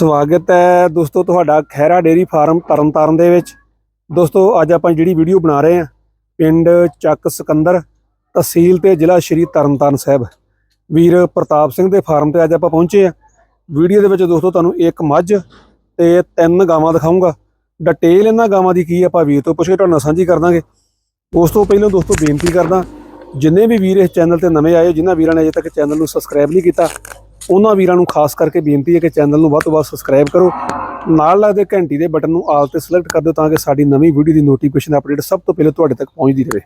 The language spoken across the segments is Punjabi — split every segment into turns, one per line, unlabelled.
ਸਵਾਗਤ ਹੈ ਦੋਸਤੋ ਤੁਹਾਡਾ ਖੈਰਾ ਡੇਰੀ ਫਾਰਮ ਤਰਨਤਾਰਨ ਦੇ ਵਿੱਚ। ਦੋਸਤੋ ਅੱਜ ਆਪਾਂ ਜਿਹੜੀ ਵੀਡੀਓ ਬਣਾ ਰਹੇ ਹਾਂ ਪਿੰਡ ਚੱਕ ਸਿਕੰਦਰ ਤਹਿਸੀਲ ਤੇ ਜ਼ਿਲ੍ਹਾ ਸ਼੍ਰੀ ਤਰਨਤਾਰਨ ਸਾਹਿਬ। ਵੀਰ ਪ੍ਰਤਾਪ ਸਿੰਘ ਦੇ ਫਾਰਮ ਤੇ ਅੱਜ ਆਪਾਂ ਪਹੁੰਚੇ ਆ ਵੀਡੀਓ ਦੇ ਵਿੱਚ ਦੋਸਤੋ ਤੁਹਾਨੂੰ ਇੱਕ ਮੱਝ ਤੇ ਤਿੰਨ ਗਾਵਾਂ ਦਿਖਾਉਂਗਾ ਡਿਟੇਲ ਇਹਨਾਂ ਗਾਵਾਂ ਦੀ ਕੀ ਆ, ਆਪਾਂ ਵੀਰ ਤੋਂ ਪੁੱਛ ਕੇ ਤੁਹਾਡੇ ਨਾਲ ਸਾਂਝੀ ਕਰ ਦਾਂਗੇ। ਉਸ ਤੋਂ ਪਹਿਲਾਂ ਦੋਸਤੋ ਬੇਨਤੀ ਕਰਦਾ ਜਿੰਨੇ ਵੀ ਵੀਰ ਇਸ ਚੈਨਲ ਤੇ ਨਵੇਂ ਆਏ ਜਿਨ੍ਹਾਂ ਵੀਰਾਂ ਨੇ ਅਜੇ ਤੱਕ ਚੈਨਲ ਨੂੰ ਸਬਸਕ੍ਰਾਈਬ ਨਹੀਂ ਕੀਤਾ ਉਹਨਾਂ ਵੀਰਾਂ ਨੂੰ ਖਾਸ ਕਰਕੇ ਬੇਨਤੀ ਹੈ ਕਿ ਚੈਨਲ ਨੂੰ ਵੱਧ ਤੋਂ ਵੱਧ ਸਬਸਕ੍ਰਾਈਬ ਕਰੋ। ਨਾਲ ਲੱਗਦੇ ਘੰਟੀ ਦੇ ਬਟਨ ਨੂੰ ਆਲ ਤੇ ਸਿਲੈਕਟ ਕਰ ਦਿਓ ਤਾਂ ਕਿ ਸਾਡੀ ਨਵੀਂ ਵੀਡੀਓ ਦੀ ਨੋਟੀਫਿਕੇਸ਼ਨ ਅਪਡੇਟ ਸਭ ਤੋਂ ਪਹਿਲੇ ਤੁਹਾਡੇ ਤੱਕ ਪਹੁੰਚਦੀ ਰਹੇ।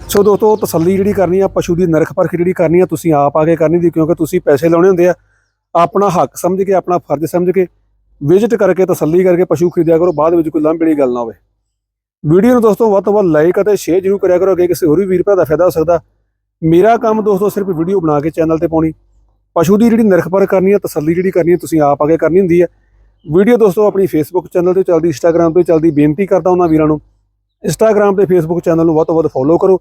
ਸੋ ਦੋਸਤੋ, ਤਸੱਲੀ ਜਿਹੜੀ ਕਰਨੀ ਆ, ਪਸ਼ੂ ਦੀ ਨਰਖ ਪਰਖ ਜਿਹੜੀ ਕਰਨੀ ਆ, ਤੁਸੀਂ ਆਪ ਆ ਕੇ ਕਰਨੀ ਦੀ, ਕਿਉਂਕਿ ਤੁਸੀਂ ਪੈਸੇ ਲਾਉਣੇ ਹੁੰਦੇ ਆ। ਆਪਣਾ ਹੱਕ ਸਮਝ ਕੇ, ਆਪਣਾ ਫਰਜ਼ ਸਮਝ ਕੇ ਵਿਜ਼ਿਟ ਕਰਕੇ, ਤਸੱਲੀ ਕਰਕੇ ਪਸ਼ੂ ਖਰੀਦਿਆ ਕਰੋ, ਬਾਅਦ ਵਿੱਚ ਕੋਈ ਲੰਬੀ ਵਾਲੀ ਗੱਲ ਨਾ ਹੋਵੇ। ਵੀਡੀਓ ਨੂੰ ਦੋਸਤੋ, ਵੱਧ ਤੋਂ ਵੱਧ ਲਾਈਕ ਅਤੇ ਸ਼ੇਅਰ ਜ਼ਰੂਰ ਕਰਿਆ ਕਰੋ, ਅੱਗੇ ਕਿਸੇ ਹੋਰ ਵੀ ਵੀਰ ਭਰਾ ਦਾ ਫਾਇਦਾ ਹੋ ਸਕਦਾ। ਮੇਰਾ ਕੰਮ ਦੋਸਤੋ, ਸਿਰਫ ਵੀਡੀਓ ਬਣਾ ਕੇ ਚੈਨਲ ਤੇ ਪਾਉਣੀ। ਪਸ਼ੂ ਦੀ ਜਿਹੜੀ ਨਿਰਖ ਪਰਖ ਕਰਨੀ ਹੈ ਤਸੱਲੀ ਜਿਹੜੀ ਕਰਨੀ ਹੈ ਤੁਸੀਂ ਆਪ ਆ ਕੇ ਕਰਨੀ ਹੁੰਦੀ ਹੈ ਵੀਡੀਓ ਦੋਸਤੋ ਆਪਣੀ ਫੇਸਬੁੱਕ ਚੈਨਲ ਤੇ ਚੱਲਦੀ ਇੰਸਟਾਗ੍ਰam ਤੇ ਚੱਲਦੀ ਬੇਨਤੀ ਕਰਦਾ ਉਹਨਾਂ ਵੀਰਾਂ ਨੂੰ ਇੰਸਟਾਗ੍ਰam ਤੇ ਫੇਸਬੁੱਕ ਚੈਨਲ ਨੂੰ ਵੱਧ ਤੋਂ ਵੱਧ ਫੋਲੋ ਕਰੋ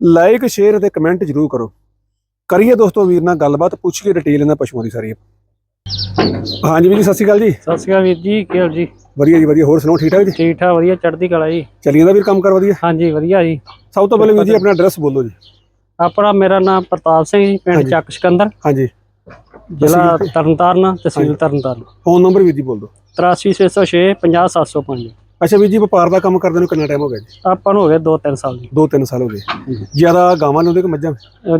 ਲਾਈਕ ਸ਼ੇਅਰ ਅਤੇ ਕਮੈਂਟ ਜ਼ਰੂਰ ਕਰੋ। ਕਰੀਏ ਦੋਸਤੋ ਵੀਰ ਨਾਲ ਗੱਲਬਾਤ ਪੁੱਛੀਏ ਡਿਟੇਲ ਇਹਨਾਂ ਪਸ਼ੂਆਂ ਦੀ ਸਾਰੀ। ਹਾਂਜੀ ਵੀਰ ਜੀ ਸਤਿ ਸ਼੍ਰੀ ਅਕਾਲ ਜੀ।
ਸਤਿ ਸ਼੍ਰੀ ਅਕਾਲ ਵੀਰ ਜੀ ਕੀ ਹਾਲ ਜੀ?
ਵਧੀਆ ਜੀ ਵਧੀਆ। ਹੋਰ ਸੁਣਾਓ ਠੀਕ ਠਾਕ ਜੀ?
ਠੀਕ ਠਾਕ ਵਧੀਆ ਚੜ੍ਹਦੀ ਕਲਾ ਜੀ।
ਚੱਲੀ ਜਾਂਦਾ ਵੀਰ ਕੰਮ ਕਰ ਵਧੀਆ?
ਹਾਂਜੀ ਵਧੀਆ ਜੀ।
ਸਭ ਤੋਂ ਪਹਿਲੇ ਵੀਰ ਜੀ ਆਪਣਾ ਐਡਰੈਸ ਬੋਲੋ ਜੀ।
ਆਪਣਾ ਮੇਰਾ ਨਾਮ ਪ੍ਰਤਾਪ ਸਿੰਘ ਜੀ ਪਿੰਡ। ਚੱਕ ਸਿਕੰਦਰ।
ਹਾਂਜੀ।
ਜ਼ਿਲ੍ਹਾ ਤਰਨਤਾਰਨ ਤਹਿਸੀਲ ਤਰਨਤਾਰਨ।
ਫੋਨ ਨੰਬਰ ਵੀਰ ਜੀ ਬੋਲ ਦਿਓ।
83606 50705
ਅੱਛਾ ਵੀਰ ਜੀ ਵਪਾਰ ਦਾ ਕੰਮ ਕਰਦੇ ਨੂੰ ਕਿੰਨਾ ਟਾਈਮ ਹੋ ਗਿਆ ਜੀ?
ਆਪਾਂ ਨੂੰ ਹੋ ਗਏ 2-3 ਸਾਲ ਜੀ।
2-3 ਸਾਲ ਹੋ ਗਏ। ਜ਼ਿਆਦਾ ਗਾਵਾਂ ਉਹਦੇ ਕਿ ਮੱਝਾਂ?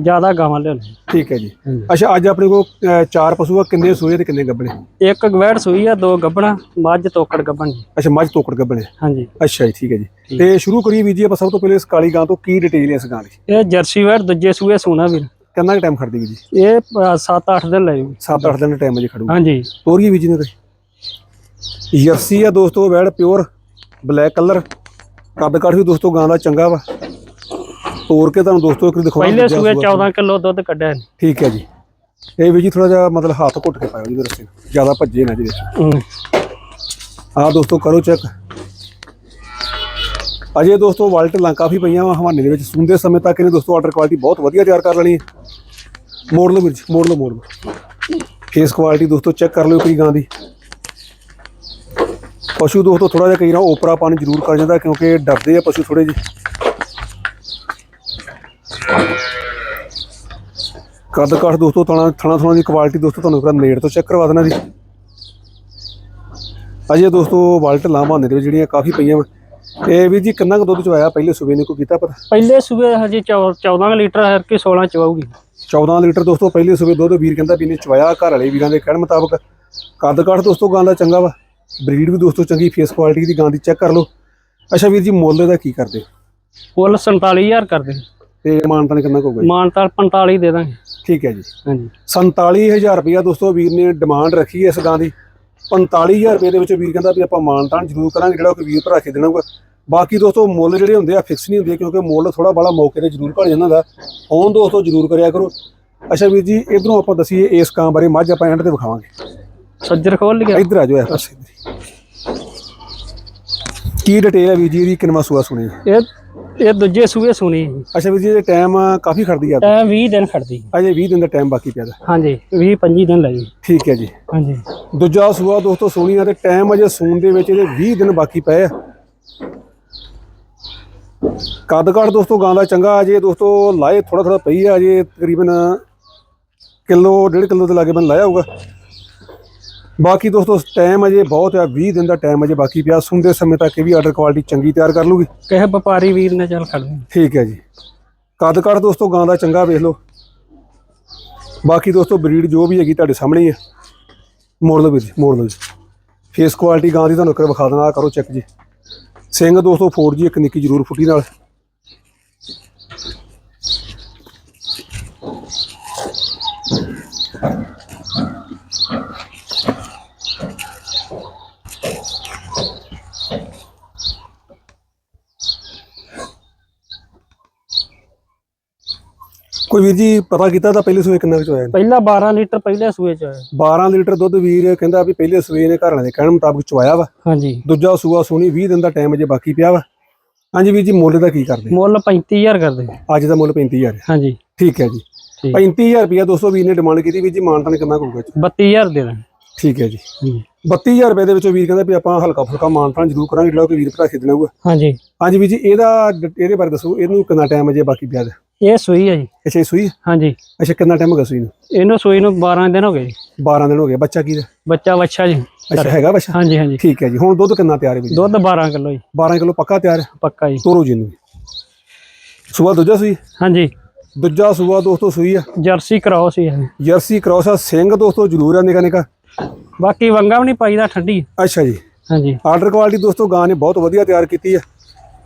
ਜ਼ਿਆਦਾ ਗਾਵਾਂ ਲਿਆਉਣੇ
ਠੀਕ ਹੈ ਜੀ। ਅੱਛਾ ਅੱਜ ਆਪਣੇ ਕੋਲ ਚਾਰ ਪਸ਼ੂ ਆ ਕਿੰਨੇ ਸੂਏ ਤੇ ਕਿੰਨੇ ਗੱਬਣੇ
ਇੱਕ ਗਵੈੜ ਸੂਈ ਆ ਦੋ ਗੱਬਣਾ ਮੱਝ ਤੋਕੜ ਗੱਬਣ ਜੀ।
ਅੱਛਾ ਮੱਝ ਤੋਕੜ ਗੱਬਣੇ
ਹਾਂਜੀ।
ਅੱਛਾ ਜੀ ਠੀਕ ਹੈ ਜੀ। ਤੇ ਸ਼ੁਰੂ ਕਰੀਏ ਵੀਰ ਜੀ ਆਪਾਂ ਸਭ ਤੋਂ ਪਹਿਲੇ ਇਸ ਕਾਲੀ ਗਾਂ ਤੋਂ ਕੀ ਡਿਟੇਲ ਹੈ ਇਸ ਗਾਂ ਦੀ?
ਇਹ ਜਰਸੀ ਵੈੜ ਦੂਜੇ ਸੂਏ ਸੂਣਾ ਵੀਰ।
ਕਿੰਨਾ ਕੁ ਟਾਈਮ ਖੜਦੀ ਜੀ?
ਇਹ 7-8 ਦਿਨ ਲੈ ਜੂ
7-8 ਦਿਨ ਟਾਈਮ ਅਜੇ ਖੜੂ
ਹਾਂਜੀ।
ਤੋਰੀਏ ਵੀਰ ਜੀ ਨੇ ਤੇ ਜਰਸੀ ਆ ਦੋਸਤੋ ਵੈੜ ਪਿਓਰ ਬਲੈਕ ਕਲਰ ਕੱਦ ਕਾਠ ਵੀ ਦੋਸਤੋ ਗਾਂ ਦਾ ਚੰਗਾ ਵਾ। ਤੋਰ ਕੇ ਤੁਹਾਨੂੰ ਦੋਸਤੋ ਇੱਕ ਦਿਖਾਉਣਾ
ਪਹਿਲੇ ਸੂਏ
ਸੂਆ।
14 ਕਿਲੋ ਦੁੱਧ ਕੱਢਿਆ।
ਠੀਕ ਹੈ ਜੀ। ਇਹ ਵੀ ਜੀ ਥੋੜਾ ਜਿਹਾ ਮਤਲਬ ਹੱਥ ਘੁੱਟ ਕੇ ਪਾਇਓ ਜੀ ਰਸਤੇ ਜ਼ਿਆਦਾ ਭੱਜੇ ਨਾ ਜੀ। ਆਹ ਦੋਸਤੋ ਕਰੋ ਚੈੱਕ ਅਜੇ ਦੋਸਤੋ ਵਾਲਟ ਲਾਂ ਕਾਫੀ ਪਈਆਂ ਵਾ ਹਵਾਨੇ ਦੇ ਵਿੱਚ। ਸੁੰਦੇ ਸਮੇਂ ਤੱਕ ਇਹਨੇ ਦੋਸਤੋ ਆਰਡਰ ਕੁਆਲਿਟੀ ਬਹੁਤ ਵਧੀਆ ਤਿਆਰ ਕਰ ਲੈਣੀ ਹੈ। ਮੋੜ ਲਓ ਵੀਰ ਜੀ ਮੋੜ ਲਓ ਮੋੜ ਲਓ। ਫੇਸ ਕੁਆਲਿਟੀ ਦੋਸਤੋ ਚੈੱਕ ਕਰ ਲਿਓ ਕੋਈ ਗਾਂ ਦੀ। ਪਸ਼ੂ ਦੋਸਤੋ ਥੋੜਾ ਜਿਹਾ ਕਈ ਨਾ ਓਪਰਾ ਪਾਣੀ ਜ਼ਰੂਰ ਕਰ ਜਾਂਦਾ ਕਿਉਂਕਿ ਡਰਦੇ ਆ ਪਸ਼ੂ ਥੋੜੇ ਜਿਹੇ। ਕੱਦ ਕਾਠ ਦੋਸਤੋ ਥਣਾ ਥਣਾ ਥਣਾ ਦੀ ਕੁਆਲਿਟੀ ਦੋਸਤੋ ਤੁਹਾਨੂੰ ਪੂਰਾ ਨੇੜ ਤੋਂ ਚੈੱਕ ਕਰਵਾ ਦੇਣਾ ਜੀ। ਅਜੇ ਦੋਸਤੋ ਵਾਲਟ ਲਾਵਾਂ ਦੇ ਵਿੱਚ ਜਿਹੜੀਆਂ ਕਾਫੀ ਪਈਆਂ ਵਾ। ਇਹ ਵੀਰ ਜੀ ਕਿੰਨਾ ਕੁ ਦੁੱਧ ਚਵਾਇਆ ਪਹਿਲੇ ਸੂਬੇ ਨੇ ਕੋਈ ਕੀਤਾ ਪਤਾ
ਪਹਿਲੇ ਸੂਏ ਹਜੇ 14 ਲੀਟਰ ਹਰ ਕੇ 16 ਚਵਾਉਗੀ
14 ਲੀਟਰ ਦੋਸਤੋ ਪਹਿਲੇ ਸੂਬੇ ਦੁੱਧ ਵੀਰ ਕਹਿੰਦਾ ਵੀ ਨੇ ਚਵਾਇਆ ਘਰ ਵਾਲੇ ਵੀਰਾਂ ਦੇ ਕਹਿਣ ਮੁਤਾਬਕ। ਕੱਦ ਕਾਠ ਦੋਸਤੋ ਗਾਂ ਦਾ ਚੰਗਾ ਵਾ। ਬਰੀਡ ਵੀ ਦੋਸਤੋ ਚੰਗੀ ਫੇਸ ਕੁਆਲਿਟੀ ਦੀ ਗਾਂ ਦੀ ਚੈੱਕ ਕਰ ਲਓ। ਅੱਛਾ ਵੀਰ ਜੀ ਮੁੱਲ ਦਾ ਕੀ ਕਰਦੇ?
ਕੁੱਲ 47000 ਕਰਦੇ।
ਤੇ ਮਾਨਤਾ ਨੇ ਕਿੰਨਾ ਕੁ ਹੋਊਗਾ ਜੀ?
ਮਾਨਤਾਲ 45 ਦੇ ਦਾਂਗੇ।
ਠੀਕ ਹੈ ਜੀ।
ਹਾਂਜੀ।
47000 ਰੁਪਇਆ ਦੋਸਤੋ ਵੀਰ ਨੇ ਡਿਮਾਂਡ ਰੱਖੀ ਇਸ ਗਾਂ ਦੀ। 45000 ਰੁਪਏ ਦੇ ਵਿੱਚ ਵੀਰ ਕਹਿੰਦਾ ਵੀ ਆਪਾਂ ਮਾਨਤਾਨ ਜ਼ਰੂਰ ਕਰਾਂਗੇ ਜਿਹੜਾ ਕੋਈ ਵੀਰ ਭਰਾ ਕੇ ਦੇਣਾ ਹੋਊਗਾ। ਬਾਕੀ ਦੋਸਤੋ ਮੁੱਲ ਜਿਹੜੇ ਹੁੰਦੇ ਆ ਫਿਕਸ ਨਹੀਂ ਹੁੰਦੇ ਕਿਉਂਕਿ ਮੁੱਲ ਥੋੜਾ ਬੜਾ ਮੌਕੇ ਤੇ ਜ਼ਰੂਰ ਘਟ ਜਾਂਦਾ ਦਾ ਹੁਣ ਦੋਸਤੋ ਜ਼ਰੂਰ ਕਰਿਆ ਕਰੋ। ਅੱਛਾ ਵੀਰ ਜੀ ਇਧਰੋਂ ਆਪਾਂ ਦਸੀਏ ਇਸ ਕਾਂ ਬਾਰੇ ਮੱਝ ਆਪਾਂ ਐਂਡ ਤੇ ਵਿਖਾਵਾਂਗੇ।
ਸੱਜਰ ਖੋਲ ਲਿਆ।
ਇੱਧਰ ਆ ਜਾਓ ਇਸ ਪਾਸੇ। ਕੀ ਡਿਟੇਲ ਹੈ ਵੀਰ ਜੀ ਇਹਦੀ ਕਿੰਨਵਾ ਸੂਆ ਸੁਣੀ
ਇਹ ਇਹ ਦੂਜੇ ਸੂਏ ਸੁਣੀ
ਅੱਛਾ ਵੀਰ ਜੀ ਇਹ ਟਾਈਮ ਕਾਫੀ ਖੜਦੀ ਆ
ਟਾਈਮ 20 ਦਿਨ ਖੜਦੀ।
ਅਜੇ 20 ਦਿਨ ਦਾ ਟਾਈਮ ਬਾਕੀ ਪਿਆ ਦਾ
ਹਾਂਜੀ 20 25 ਦਿਨ ਲੱਗੀ।
ਠੀਕ ਹੈ ਜੀ।
ਹਾਂਜੀ।
ਦੂਜਾ ਸੂਆ ਦੋਸਤੋ ਸੋਹਣੀਆਂ ਤੇ ਟਾਈਮ ਅਜੇ ਸੂਣ ਦੇ ਵਿੱਚ ਇਹਦੇ 20 ਦਿਨ ਬਾਕੀ ਪਏ ਆ। ਕੱਦ ਕਾਠ ਦੋਸਤੋ ਗਾਂ ਦਾ ਚੰਗਾ ਅਜੇ ਦੋਸਤੋ ਲਾਏ ਥੋੜਾ ਥੋੜਾ ਪਈ ਆ ਅਜੇ ਤਕਰੀਬਨ ਕਿਲੋ ਡੇਢ ਕਿਲੋ ਦੇ ਲਾਗੇ ਬਨ ਲਾਇਆ ਹੋਊਗਾ। ਬਾਕੀ ਦੋਸਤੋ ਟਾਈਮ ਅਜੇ ਬਹੁਤ ਆ 20 ਦਿਨ ਦਾ ਟਾਈਮ ਅਜੇ ਬਾਕੀ ਪਿਆ। ਸੁਣਦੇ ਸਮੇਂ ਤੱਕ ਇਹ ਵੀ ਆਰਡਰ ਕੁਆਲਿਟੀ ਚੰਗੀ ਤਿਆਰ ਕਰ ਲੂਗੀ।
ਕਿਸੇ ਵਪਾਰੀ ਵੀਰ ਨੇ ਚੱਲ ਖੜਦੇ
ਠੀਕ ਹੈ ਜੀ। ਕੱਦ ਕਾਠ ਦੋਸਤੋ ਗਾਂ ਦਾ ਚੰਗਾ ਵੇਖ ਲਓ। ਬਾਕੀ ਦੋਸਤੋ ਬਰੀਡ ਜੋ ਵੀ ਹੈਗੀ ਤੁਹਾਡੇ ਸਾਹਮਣੇ ਹੀ ਹੈ ਮੋੜ ਲਓ ਵੀਰ ਜੀ ਮੋੜ ਲਓ ਜੀ। ਫੇਸ ਕੁਆਲਿਟੀ ਗਾਂ ਦੀ ਤੁਹਾਨੂੰ ਇੱਕ ਵਿਖਾ ਦੇਣਾ ਕਰੋ ਚੈੱਕ ਜੀ। ਸਿੰਘ ਦੋਸਤੋ ਫੋੜ ਜੀ ਇੱਕ ਨਿੱਕੀ ਜ਼ਰੂਰ ਫੁੱਟੀ ਨਾਲ। ਕੋਈ ਵੀਰ ਜੀ ਪਤਾ ਕੀਤਾ ਤਾਂ ਪਹਿਲੇ ਸੂਏ ਕਿੰਨਾ ਕੁ ਚ ਹੋਇਆ
ਪਹਿਲਾ 12 ਲੀਟਰ ਪਹਿਲੇ ਸੂਏ ਚ ਹੋਇਆ।
12 ਲੀਟਰ ਦੁੱਧ ਵੀਰ ਕਹਿੰਦਾ ਵੀ ਪਹਿਲੇ ਸੂਏ ਨੇ ਘਰਾਂ ਦੇ ਕਹਿਣ ਮੁਤਾਬਕ ਚਵਾਇਆ ਵਾ।
ਹਾਂਜੀ।
ਦੂਜਾ ਸੂਆ ਸੋਣੀ 20 ਦਿਨ ਦਾ ਟਾਈਮ ਅਜੇ ਬਾਕੀ ਪਿਆ ਵਾ। ਹਾਂਜੀ ਵੀਰ ਜੀ ਮੁੱਲ ਦਾ ਕੀ ਕਰਦੇ?
ਮੁੱਲ 35000 ਕਰਦੇ।
ਅੱਜ ਦਾ ਮੁੱਲ 35000 ਹੈ
ਹਾਂਜੀ।
ਠੀਕ ਹੈ ਜੀ।
ਠੀਕ।
35000 ਰੁਪਇਆ ਦੋਸਤੋ ਵੀਰ ਨੇ ਡਿਮਾਂਡ ਕੀਤੀ ਵੀਰ ਜੀ ਮਾਨਤਾ ਨੇ ਕਿੰਨਾ ਕਹੂਗਾ
32000 ਦੇ ਦਾਂਗੇ
ਠੀਕ ਹੈ ਜੀ।
ਹਾਂਜੀ।
32000 ਰੁਪਏ ਦੇ ਵਿੱਚੋਂ ਵੀਰ ਕਹਿੰਦਾ ਵੀ ਆਪਾਂ ਹਲਕਾ ਫੁਲਕਾ ਮਾਨਤਾਨ ਜ਼ਰੂਰ ਕਰਾਂਗੇ ਜਿਹੜਾ ਕੋਈ ਵੀਰ ਭਰਾ ਖਰੀਦਣਾ ਹੋਊਗਾ
ਹਾਂਜੀ।
ਹਾਂਜੀ ਵੀਰ ਜੀ ਇਹਦਾ ਇਹਦੇ ਬਾਰੇ ਦੱਸੋ ਇਹਨੂੰ ਕਿੰਨਾ ਟਾਈਮ ਅਜੇ ਬਾਕੀ ਪਿਆ ਹੈ
ਇਹ ਸੂਈ ਹੈ ਜੀ।
ਅੱਛਾ ਇਹ ਸੂਈ ਹੈ?
ਹਾਂਜੀ।
ਅੱਛਾ ਕਿੰਨਾ ਟਾਈਮ ਹੋ ਗਿਆ ਸੂਈ ਨੂੰ?
ਇਹਨੂੰ ਸੂਈ ਨੂੰ 12 ਦਿਨ ਹੋ ਗਏ ਜੀ।
12 ਦਿਨ ਹੋ ਗਏ। ਬੱਚਾ ਕੀ ਦਾ
ਬੱਚਾ ਵੱਛਾ ਜੀ।
ਅੱਛਾ ਹੈਗਾ ਬੱਚਾ
ਹਾਂਜੀ ਹਾਂਜੀ।
ਠੀਕ ਹੈ ਜੀ। ਹੁਣ ਦੁੱਧ ਕਿੰਨਾ ਤਿਆਰ ਹੈ ਵੀਰ? ਜੀ?
ਦੁੱਧ 12 ਕਿਲੋ ਜੀ।
12 ਕਿਲੋ ਪੱਕਾ ਤਿਆਰ ਹੈ?
ਪੱਕਾ ਜੀ।
ਤੋਰੋ ਜੀ ਨੂੰ ਸੂਆ ਦੂਜਾ ਸੂਈ?
ਹਾਂਜੀ।
ਦੂਜਾ ਸੂਆ ਦੋਸਤੋ ਸੂਈ ਆ
ਜਰਸੀ ਕਰਾਓ ਸੀ ਇਹ।
ਜਰਸੀ ਕ੍ਰੋਸ ਆ ਸਿੰਘ ਦੋਸਤੋ ਜ਼ਰੂਰ ਆ ਨਿਕਾ ਨਿਕਾ।
ਬਾਕੀ ਵੰਗਾ ਵੀ ਨਹੀਂ ਪਾਈਦਾ ਠੰਡੀ।
ਅੱਛਾ ਜੀ।
ਹਾਂਜੀ।
ਆਰਡਰ ਕੁਆਲਿਟੀ ਦੋਸਤੋ ਗਾਂ ਨੇ ਬਹੁਤ ਵਧੀਆ ਤਿਆਰ ਕੀਤੀ ਹੈ।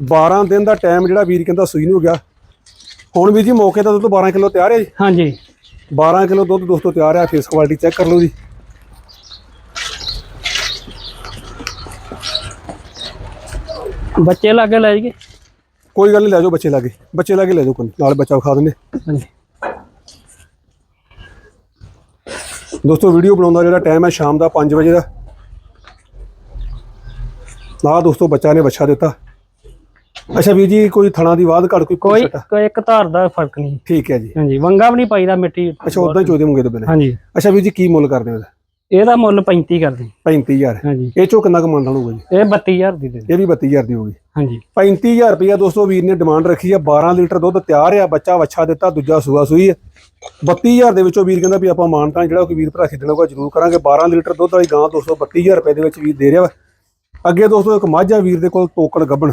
12 ਦਿਨ ਦਾ ਟਾਈਮ ਜਿਹੜਾ ਵੀਰ ਕਹਿੰਦਾ ਸੂਈ ਨੂੰ ਹੋ ਗਿਆ। ਹੁਣ ਵੀਰ ਜੀ ਮੌਕੇ ਦਾ ਦੁੱਧ 12 ਕਿਲੋ ਤਿਆਰ ਹੈ ਜੀ?
ਹਾਂਜੀ।
12 ਕਿਲੋ ਦੁੱਧ ਦੋਸਤੋ ਤਿਆਰ ਹੈ ਫੇਸ ਕੁਆਲਿਟੀ ਚੈੱਕ ਕਰ ਲਓ ਜੀ।
ਬੱਚੇ ਲਾਗੇ ਲੈ ਜਾਈਏ।
ਕੋਈ ਗੱਲ ਨਹੀਂ ਲੈ ਜਾਓ ਬੱਚੇ ਲਾਗੇ। ਬੱਚੇ ਲਾਗੇ ਲੈ ਜਾਓ ਕੋਈ ਨਾਲ ਬੱਚਾ ਵਿਖਾ ਦਿੰਦੇ।
ਹਾਂਜੀ।
ਦੋਸਤੋ ਵੀਡੀਓ ਬਣਾਉਣ ਦਾ ਜਿਹੜਾ ਟਾਈਮ ਹੈ ਸ਼ਾਮ ਦਾ 5 ਵਜੇ ਦਾ। ਨਾ ਦੋਸਤੋ ਬੱਚਾ ਨੇ ਬੱਚਾ ਦਿੱਤਾ। ਅੱਛਾ ਵੀਰ ਜੀ ਕੋਈ ਥਣਾ ਦੀ ਬਾਤ ਘੜ ਕੋਈ
ਕੋਈ ਇੱਕ ਧਾਰ ਦਾ ਫ਼ਰਕ ਨਹੀਂ।
ਠੀਕ ਹੈ ਜੀ।
ਹਾਂਜੀ ਵੰਗਾ ਵੀ ਨਹੀਂ ਪਾਈਦਾ ਮਿੱਟੀ।
ਅੱਛਾ ਉਦਾਂ ਹੀ ਚੋਦੇ ਮੁੰਗੇ ਤੋਂ ਬਿਨਾਂ
ਹਾਂਜੀ।
ਅੱਛਾ ਵੀਰ ਜੀ ਕੀ ਮੁੱਲ ਕਰਦੇ ਹੋ ਇਹਦਾ?
ਮੁੱਲ 35 ਕਰਦੇ।
35000
ਹਾਂਜੀ।
ਇਹ ਚੋਂ ਕਿੰਨਾ ਕਮਾਉਂਦਾ ਹੋਊਗਾ ਜੀ?
ਇਹ 32000 ਦੀ ਦੇ।
ਇਹ ਵੀ 32000 ਦੀ ਹੋਊਗੀ।
ਹਾਂਜੀ।
35000 ਰੁਪਇਆ ਦੋਸਤੋ ਵੀਰ ਨੇ ਡਿਮਾਂਡ ਰੱਖੀ ਆ 12 ਲੀਟਰ ਦੁੱਧ ਤਿਆਰ ਆ ਬੱਚਾ ਵੱਛਾ ਦਿੱਤਾ ਦੂਜਾ ਸੂਆ ਸੂਈ ਹੈ 32000 ਦੇ ਵਿੱਚੋਂ ਵੀਰ ਕਹਿੰਦਾ ਵੀ ਆਪਾਂ ਮਾਨਤਾਂ ਜਿਹੜਾ ਕੋਈ ਵੀਰ ਭਰਾ ਖਰੀਦਣਾ ਹੋਊਗਾ ਜ਼ਰੂਰ ਕਰਾਂਗੇ। 12 ਲੀਟਰ ਦੁੱਧ ਵਾਲੀ ਗਾਂ ਦੋਸਤੋ 32000 ਰੁਪਏ ਦੇ ਵਿੱਚ ਵੀਰ ਦੇ ਰਿਹਾ ਵਾ। ਅੱਗੇ ਦੋਸਤੋ ਇੱਕ ਮੱਝ ਵੀਰ ਦੇ ਕੋਲ ਤੋਕੜ ਗੱਬਣ।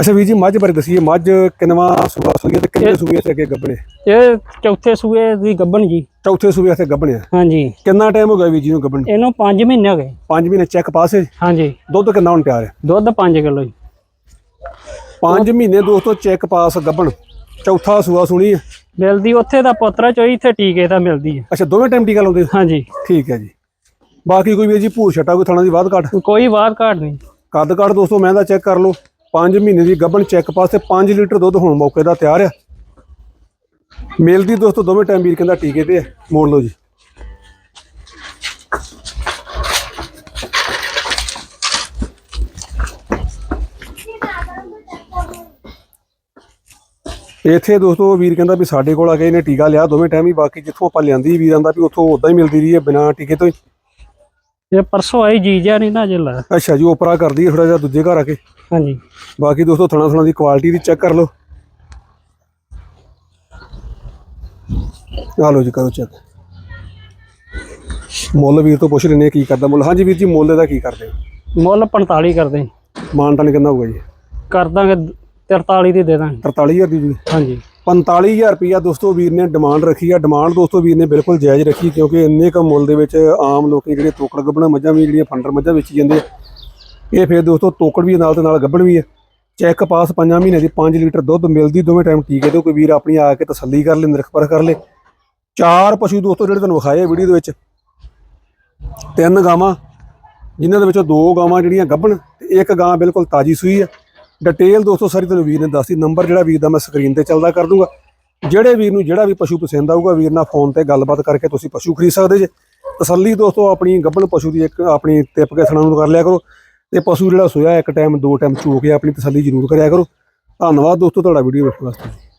ਅੱਛਾ ਵੀਰ ਜੀ ਮੱਝ ਬਾਰੇ ਦਸੀਏ। ਮੱਝ ਕਿੰਨਵਾ ਸੂਆ ਸੂਈ ਤੇ ਕਿੰਨੇ ਸੂਏ ਤੇ ਅੱਗੇ ਗੱਬਣੇ
ਇਹ ਚੌਥੇ ਸੂਏ ਦੀ ਗੱਬਣ ਜੀ।
ਚੌਥੇ ਸੂਏ ਤੇ ਗੱਬਣੇ ਆ।
ਹਾਂਜੀ।
ਕਿੰਨਾ ਟਾਈਮ ਹੋ ਗਿਆ ਵੀਰ ਜੀ ਨੂੰ? ਗੱਬਣ
ਇਹਨੂੰ 5 ਮਹੀਨੇ ਹੋ ਗਏ।
5 ਮਹੀਨੇ ਚੈੱਕ ਪਾਸ
ਹਾਂਜੀ।
ਦੁੱਧ ਕਿੰਨਾ ਹੁਣ ਤਿਆਰ ਹੈ?
ਦੁੱਧ 5 ਕਿਲੋ ਜੀ।
5 ਮਹੀਨੇ ਦੋਸਤੋ ਚੈੱਕ ਪਾਸ ਗੱਬਣ ਚੌਥਾ ਸੂਆ ਸੁਣੀ ਹੈ?
ਮਿਲਦੀ ਉੱਥੇ ਦਾ ਪੋਤਰਾ ਚੋਈ ਇੱਥੇ ਟੀਕੇ ਦਾ ਮਿਲਦੀ ਹੈ।
ਅੱਛਾ ਦੋਵੇਂ ਟਾਈਮ ਟੀਕਾ ਲਾਉਂਦੇ?
ਹਾਂਜੀ।
ਠੀਕ ਹੈ ਜੀ। ਬਾਕੀ ਕੋਈ ਵੀ ਜੀ ਭੂਰ ਛਟਾ ਕੋਈ ਥਾਣਾ ਦੀ ਬਾਤ ਘੱਟ?
ਕੋਈ ਬਾਤ ਘਾਟ ਨਹੀਂ।
ਕੱਦ ਕੱਟ ਦੋਸਤੋ ਮੈਂ ਦਾ ਚੈੱਕ ਕਰ ਲਓ 5 ਮਹੀਨੇ ਦੀ ਗੱਬਣ ਚੈੱਕ ਪਾਸ ਤੇ 5 ਲੀਟਰ ਦੁੱਧ ਹੁਣ ਮੌਕੇ ਦਾ ਤਿਆਰ ਆ। ਮਿਲਦੀ ਦੋਸਤੋ, ਦੋਵੇਂ ਟਾਈਮ ਵੀਰ ਕਹਿੰਦਾ ਟੀਕੇ ਤੇ ਮੋੜ ਲਓ ਜੀ। ਇੱਥੇ ਦੋਸਤੋ, ਵੀਰ ਕਹਿੰਦਾ ਵੀ ਸਾਡੇ ਕੋਲ ਆ ਕੇ ਇਹਨੇ ਟੀਕਾ ਲਿਆ, ਦੋਵੇਂ ਟਾਈਮ ਹੀ ਬਾਕੀ ਜਿੱਥੋਂ ਆਪਾਂ ਲਿਆਂਦੀ ਵੀਰ ਆਂਦਾ ਵੀ ਉੱਥੋਂ ਉਦਾਂ ਹੀ ਮਿਲਦੀ ਰਹੀ ਹੈ ਬਿਨਾਂ ਟੀਕੇ ਤੋਂ ਹੀ।
ਇਹ ਪਰਸੋਂ ਆਈ ਜੀਜਾ ਨਹੀਂ ਨਾ ਜਿਲਾ
ਅੱਛਾ ਜੀ ਉਪਰਾ ਕਰਦੀ ਹੈ ਥੋੜਾ ਜਿਹਾ ਦੂਜੇ ਘਰ ਆ ਕੇ।
ਹਾਂਜੀ।
ਬਾਕੀ ਦੋਸਤੋ ਥਣਾ ਥਣਾ ਦੀ ਕੁਆਲਿਟੀ ਦੀ ਚੈੱਕ ਕਰ ਲਓ। ਆ ਲਓ ਜੀ ਕਰੋ ਚੈੱਕ ਮੁੱਲ ਵੀਰ ਤੋਂ ਪੁੱਛ ਲੈਨੇ ਕੀ ਕਰਦਾ ਮੁੱਲ। ਹਾਂਜੀ ਵੀਰ ਜੀ ਮੁੱਲ ਇਹਦਾ ਕੀ ਕਰਦੇ ਹੋ?
ਮੁੱਲ 45 ਕਰਦੇ
ਮਾਨਟਨ ਕਿੰਨਾ ਹੋਊਗਾ ਜੀ?
ਕਰ ਦਾਂਗੇ 43 ਦੀ ਦੇ ਦਾਂਗੇ।
43000 ਦੀ ਜੀ।
ਹਾਂਜੀ।
45000 ਰੁਪਇਆ ਦੋਸਤੋ ਵੀਰ ਨੇ ਡਿਮਾਂਡ ਰੱਖੀ ਆ। ਡਿਮਾਂਡ ਦੋਸਤੋ ਵੀਰ ਨੇ ਬਿਲਕੁਲ ਜਾਇਜ਼ ਰੱਖੀ ਕਿਉਂਕਿ ਇੰਨੇ ਕ ਮੁੱਲ ਦੇ ਵਿੱਚ ਆਮ ਲੋਕੀ ਜਿਹੜੇ ਤੋਕੜ ਗੱਬਣਾ ਮੱਝਾਂ ਵੀ ਜਿਹੜੀਆਂ ਫੰਡਰ ਮੱਝਾਂ ਵੇਚੀ ਜਾਂਦੇ ਆ, ਇਹ ਫਿਰ ਦੋਸਤੋ ਤੋਕੜ ਵੀ ਨਾਲ ਤੇ ਨਾਲ ਗੱਬਣ ਵੀ ਆ। ਚੈੱਕ ਪਾਸ 5 ਮਹੀਨੇ ਦੀ 5 ਲੀਟਰ ਦੁੱਧ ਮਿਲਦੀ, ਦੋਵੇਂ ਟਾਈਮ ਟੀਕੇ ਤੇ ਕੋਈ ਵੀਰ ਆਪਣੀ ਆ ਕੇ ਤਸੱਲੀ ਕਰ ਲੈ ਨਿਰਖਪਰਖ ਕਰ ਲੈ। ਚਾਰ ਪਸ਼ੂ ਦੋਸਤੋ ਜਿਹੜੇ ਤੁਹਾਨੂੰ ਵਿਖਾਏ ਵੀਡੀਓ ਦੇ ਵਿੱਚ। ਤਿੰਨ ਗਾਵਾਂ, ਜਿਨ੍ਹਾਂ ਦੇ ਵਿੱਚੋਂ ਦੋ ਗਾਵਾਂ ਜਿਹੜੀਆਂ ਗੱਭਣ ਤੇ ਇੱਕ ਗਾਂ ਬਿਲਕੁਲ ਤਾਜੀ ਸੂਈ ਆ। ਡਿਟੇਲ ਦੋਸਤੋ ਸਾਰੀ ਤੁਹਾਨੂੰ ਵੀਰ ਨੇ ਦੱਸੀ ਨੰਬਰ ਜਿਹੜਾ ਵੀਰ ਦਾ ਮੈਂ ਸਕਰੀਨ ਤੇ ਚੱਲਦਾ ਕਰ ਦੂੰਗਾ। ਜਿਹੜੇ ਵੀਰ ਨੂੰ ਜਿਹੜਾ ਵੀ ਪਸ਼ੂ ਪਸੰਦ ਆਊਗਾ, ਵੀਰ ਨਾਲ ਫੋਨ ਤੇ ਗੱਲਬਾਤ ਕਰਕੇ ਤੁਸੀਂ ਪਸ਼ੂ ਖਰੀਦ ਸਕਦੇ ਜੇ। ਤਸੱਲੀ ਦੋਸਤੋ, ਆਪਣੀ ਗੱਭਣ ਪਸ਼ੂ ਦੀ ਇੱਕ ਆਪਣੀ ਟਿਪ ਕੇ ਥਣਾ ਨੂੰ ਕਰ ਲਿਆ ਕਰੋ। ਤੇ ਪਸ਼ੂ ਜਿਹੜਾ ਸੋਇਆ ਇੱਕ ਟਾਈਮ ਦੋ ਟਾਈਮ ਚੋ ਕੇ ਆਪਣੀ ਤਸੱਲੀ ਜ਼ਰੂਰ ਕਰਿਆ ਕਰੋ। ਧੰਨਵਾਦ ਦੋਸਤੋ, ਤੁਹਾਡਾ ਵੀਡੀਓ ਵੇਖਣ ਵਾਸਤੇ।